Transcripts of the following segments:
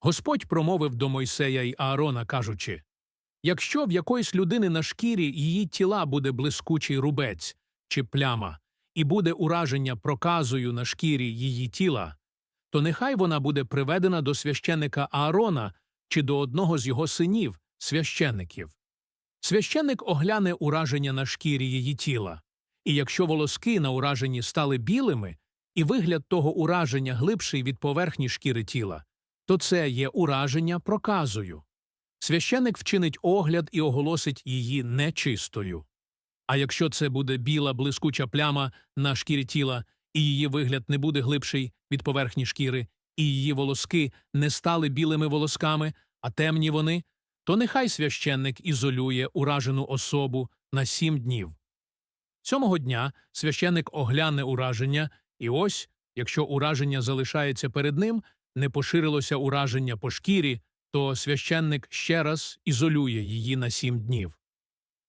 Господь промовив до Мойсея й Аарона, кажучи Якщо в якоїсь людини на шкірі її тіла буде блискучий рубець чи пляма, і буде ураження проказою на шкірі її тіла, то нехай вона буде приведена до священника Аарона чи до одного з його синів, священників. Священник огляне ураження на шкірі її тіла, і якщо волоски на ураженні стали білими, і вигляд того ураження глибший від поверхні шкіри тіла, то це є ураження проказою. Священник вчинить огляд і оголосить її нечистою. А якщо це буде біла блискуча пляма на шкірі тіла, і її вигляд не буде глибший від поверхні шкіри, і її волоски не стали білими волосками, а темні вони, то нехай священник ізолює уражену особу на сім днів. Сьомого дня священник огляне ураження, і ось, якщо ураження залишається перед ним, не поширилося ураження по шкірі, то священник ще раз ізолює її на сім днів.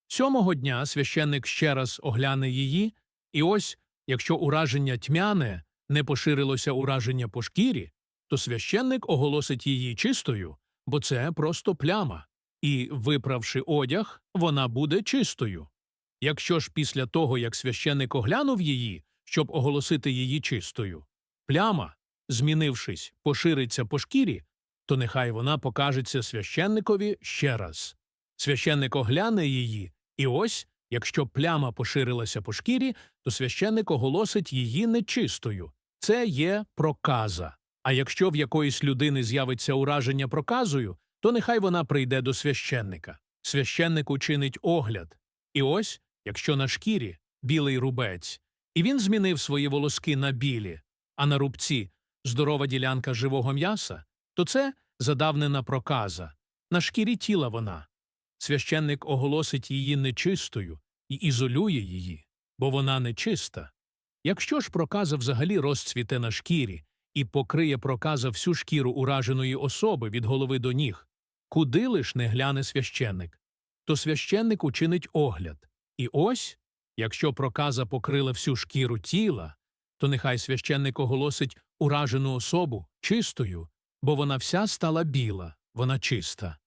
Сьомого дня священник ще раз огляне її, і ось, якщо ураження тьмяне, не поширилося ураження по шкірі, то священник оголосить її чистою, бо це просто пляма, і, виправши одяг, вона буде чистою. Якщо ж після того, як священник оглянув її, щоб оголосити її чистою, пляма, змінившись, пошириться по шкірі, то нехай вона покажеться священникові ще раз. Священник огляне її, і ось, якщо пляма поширилася по шкірі, то священник оголосить її нечистою. Це є проказа. А якщо в якоїсь людини з'явиться ураження проказою, то нехай вона прийде до священника. Священник учинить огляд. І ось, якщо на шкірі білий рубець, і він змінив свої волоски на білі, а на рубці здорова ділянка живого м'яса, то це задавнена проказа. На шкірі тіла вона. Священник оголосить її нечистою і ізолює її, бо вона нечиста. Якщо ж проказа взагалі розцвіте на шкірі і покриє проказа всю шкіру ураженої особи від голови до ніг, куди лиш не гляне священник, то священник учинить огляд. І ось, якщо проказа покрила всю шкіру тіла, то нехай священник оголосить уражену особу чистою, бо вона вся стала біла, вона чиста.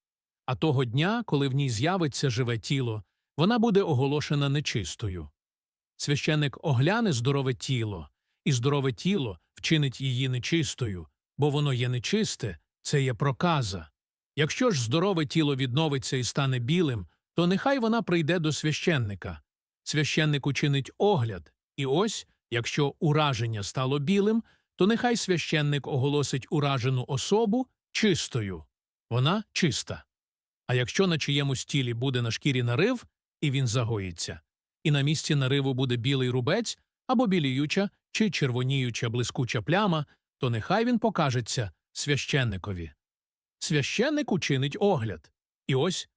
А того дня, коли в ній з'явиться живе тіло, вона буде оголошена нечистою. Священник огляне здорове тіло, і здорове тіло вчинить її нечистою, бо воно є нечисте, це є проказа. Якщо ж здорове тіло відновиться і стане білим, то нехай вона прийде до священника. Священник учинить огляд, і ось, якщо ураження стало білим, то нехай священник оголосить уражену особу чистою. Вона чиста. А якщо на чиємусь тілі буде на шкірі нарив, і він загоїться, і на місці нариву буде білий рубець або біліюча чи червоніюча блискуча пляма, то нехай він покажеться священникові. Священник учинить огляд. І ось,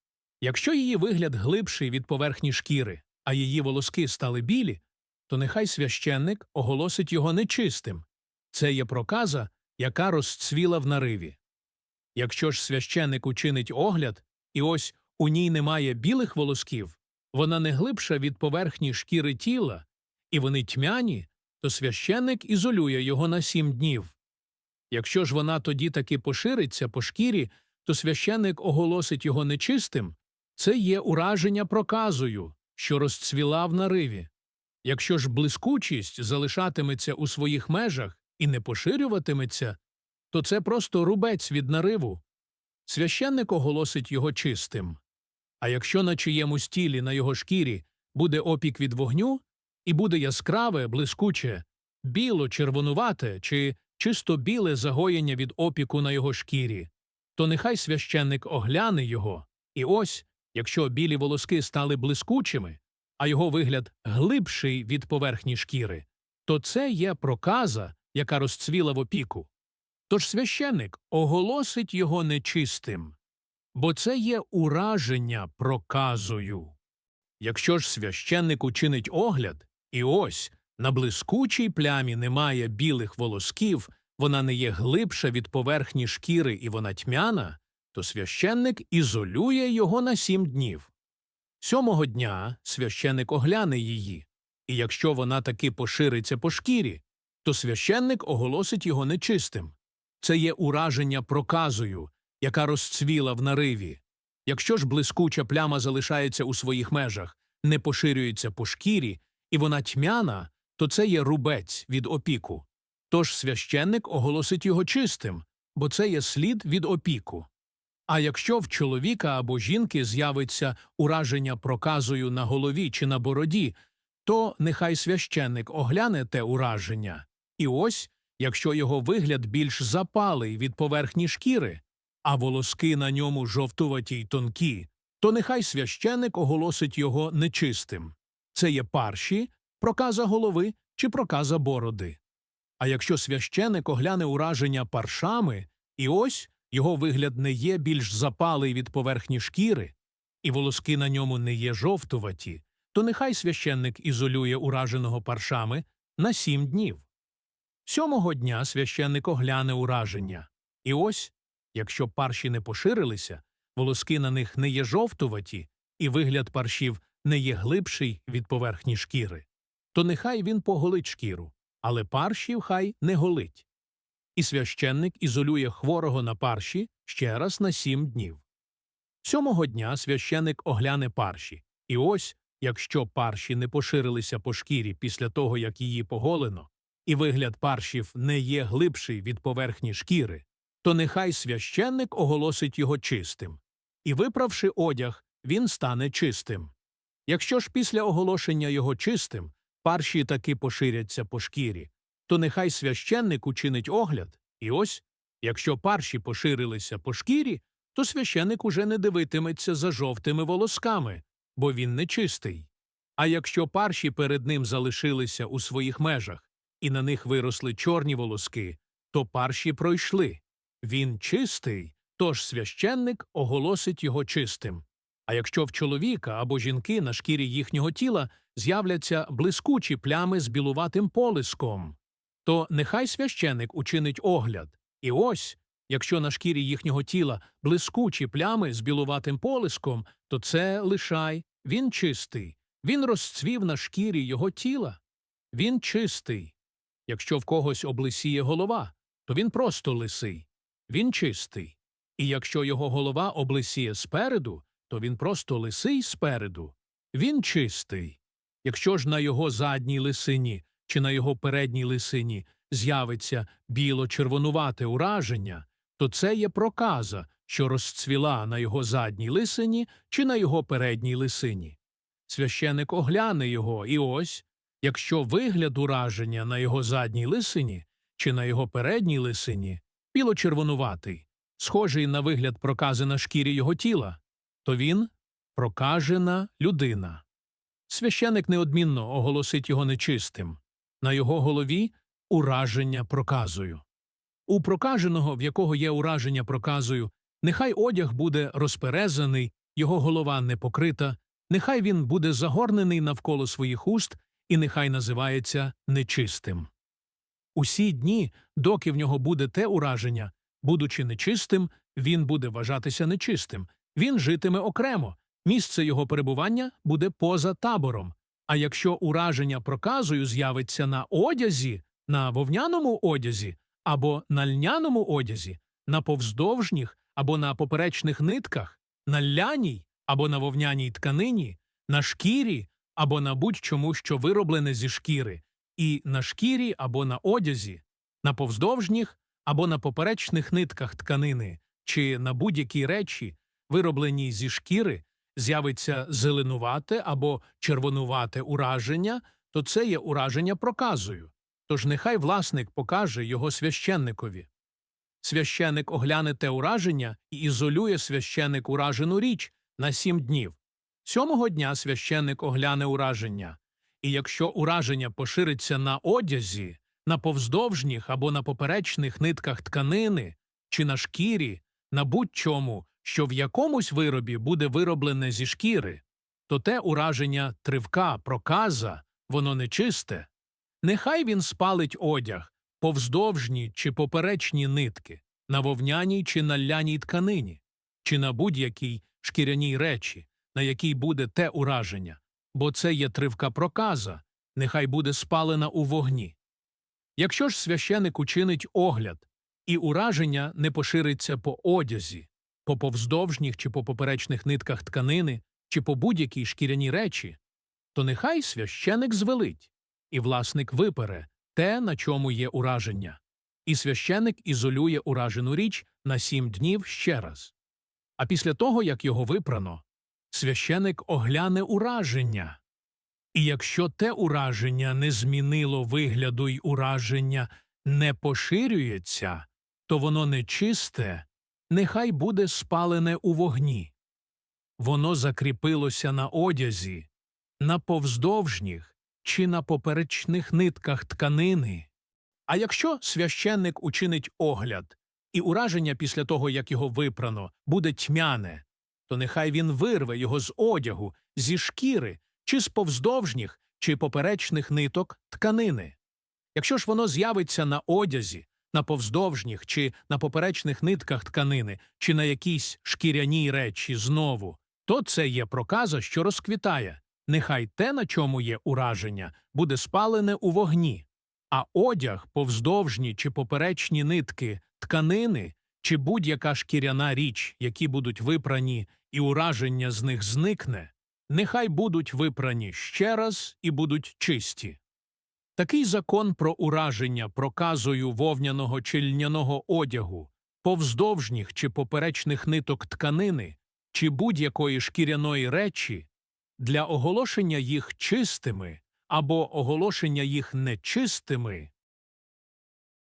якщо її вигляд глибший від поверхні шкіри, а її волоски стали білі, то нехай священник оголосить його нечистим. Це є проказа, яка розцвіла в нариві. Якщо ж священник учинить огляд, і ось у ній немає білих волосків, вона не глибша від поверхні шкіри тіла, і вони тьмяні, то священник ізолює його на сім днів. Якщо ж вона тоді таки пошириться по шкірі, то священник оголосить його нечистим, це є ураження проказою, що розцвіла в нариві. Якщо ж блискучість залишатиметься у своїх межах і не поширюватиметься, то це просто рубець від нариву. Священник оголосить його чистим. А якщо на чиємусь тілі на його шкірі буде опік від вогню, і буде яскраве, блискуче, біло, червонувате чи чисто біле загоєння від опіку на його шкірі, то нехай священник огляне його, і ось, якщо білі волоски стали блискучими, а його вигляд глибший від поверхні шкіри, то це є проказа, яка розцвіла в опіку. Тож священник оголосить його нечистим, бо це є ураження проказою. Якщо ж священник учинить огляд, і ось на блискучій плямі немає білих волосків, вона не є глибша від поверхні шкіри і вона тьмяна, то священник ізолює його на сім днів. Сьомого дня священник огляне її, і якщо вона таки пошириться по шкірі, то священник оголосить його нечистим. це є ураження проказою, яка розцвіла в нариві. Якщо ж блискуча пляма залишається у своїх межах, не поширюється по шкірі, і вона тьмяна, то це є рубець від опіку. Тож священник оголосить його чистим, бо це є слід від опіку. А якщо в чоловіка або жінки з'явиться ураження проказою на голові чи на бороді, то нехай священник огляне те ураження. І ось, якщо його вигляд більш запалий від поверхні шкіри, а волоски на ньому жовтуваті й тонкі, то нехай священник оголосить його нечистим. Це є парші, проказа голови чи проказа бороди. А якщо священик огляне ураження паршами, і ось його вигляд не є більш запалий від поверхні шкіри, і волоски на ньому не є жовтуваті, то нехай священник ізолює ураженого паршами на сім днів. Сьомого дня священник огляне ураження, і ось, якщо парші не поширилися, волоски на них не є жовтуваті, і вигляд паршів не є глибший від поверхні шкіри, то нехай він поголить шкіру, але паршів хай не голить. І священник ізолює хворого на парші ще раз на сім днів. Сьомого дня священник огляне парші, і ось, якщо парші не поширилися по шкірі після того, як її поголено, і вигляд паршів не є глибший від поверхні шкіри, то нехай священник оголосить його чистим, і, виправши одяг, він стане чистим. Якщо ж після оголошення його чистим парші таки поширяться по шкірі, то нехай священник учинить огляд, і ось, якщо парші поширилися по шкірі, то священник уже не дивитиметься за жовтими волосками, бо він нечистий. А якщо парші перед ним залишилися у своїх межах, і на них виросли чорні волоски, то парші пройшли. Він чистий, тож священник оголосить його чистим. А якщо в чоловіка або жінки на шкірі їхнього тіла з'являться блискучі плями з білуватим полиском, то нехай священик учинить огляд. І ось, якщо на шкірі їхнього тіла блискучі плями з білуватим полиском, то це лишай, він чистий, він розцвів на шкірі його тіла. Він чистий. Якщо в когось облисіє голова, то він просто лисий, він чистий. І якщо його голова облисіє спереду, то він просто лисий спереду, він чистий. Якщо ж на його задній лисині чи на його передній лисині з'явиться біло-червонувате ураження, то це є проказа, що розцвіла на його задній лисині чи на його передній лисині. Священик огляне його, і ось, якщо вигляд ураження на його задній лисині чи на його передній лисині біло-червонуватий, схожий на вигляд прокази на шкірі його тіла, то він прокажена людина. Священик неодмінно оголосить його нечистим. На його голові ураження проказою. У прокаженого, в якого є ураження проказою, нехай одяг буде розперезаний, його голова не покрита, нехай він буде загорнений навколо своїх уст і нехай називається нечистим. Усі дні, доки в нього буде те ураження, будучи нечистим, він буде вважатися нечистим, він житиме окремо, місце його перебування буде поза табором. А якщо ураження проказою з'явиться на одязі, на вовняному одязі або на льняному одязі, на повздовжніх або на поперечних нитках, на ляній або на вовняній тканині, на шкірі або на будь-чому, що вироблене зі шкіри, і на шкірі або на одязі, на повздовжніх або на поперечних нитках тканини, чи на будь-якій речі, виробленій зі шкіри, з'явиться зеленувате або червонувате ураження, то це є ураження проказою. Тож нехай власник покаже його священникові. Священник огляне те ураження і ізолює священник уражену річ на сім днів. Сьомого дня священник огляне ураження, і якщо ураження пошириться на одязі, на повздовжніх або на поперечних нитках тканини чи на шкірі, на будь-чому, що в якомусь виробі буде вироблене зі шкіри, то те ураження тривка, проказа, воно нечисте. Нехай він спалить одяг, повздовжні чи поперечні нитки, на вовняній чи на ляній тканині, чи на будь-якій шкіряній речі, на якій буде те ураження, бо це є тривка проказа, нехай буде спалена у вогні. Якщо ж священик учинить огляд, і ураження не пошириться по одязі, по повздовжніх чи по поперечних нитках тканини, чи по будь-якій шкіряній речі, то нехай священик звелить, і власник випере те, на чому є ураження, і священик ізолює уражену річ на сім днів ще раз. А після того, як його випрано, священик огляне ураження. І якщо те ураження не змінило вигляду й ураження не поширюється, то воно нечисте, нехай буде спалене у вогні. Воно закріпилося на одязі, на повздовжніх чи на поперечних нитках тканини. А якщо священник учинить огляд, і ураження після того, як його випрано, буде тьмяне, то нехай він вирве його з одягу, зі шкіри, чи з повздовжніх, чи поперечних ниток тканини. Якщо ж воно з'явиться на одязі, на повздовжніх чи на поперечних нитках тканини, чи на якійсь шкіряній речі знову, то це є проказа, що розквітає. Нехай те, на чому є ураження, буде спалене у вогні, а одяг, повздовжні чи поперечні нитки, тканини чи будь-яка шкіряна річ, які будуть випрані, і ураження з них зникне, нехай будуть випрані ще раз і будуть чисті. Такий закон про ураження проказою вовняного чи льняного одягу, повздовжніх чи поперечних ниток тканини чи будь-якої шкіряної речі для оголошення їх чистими або оголошення їх нечистими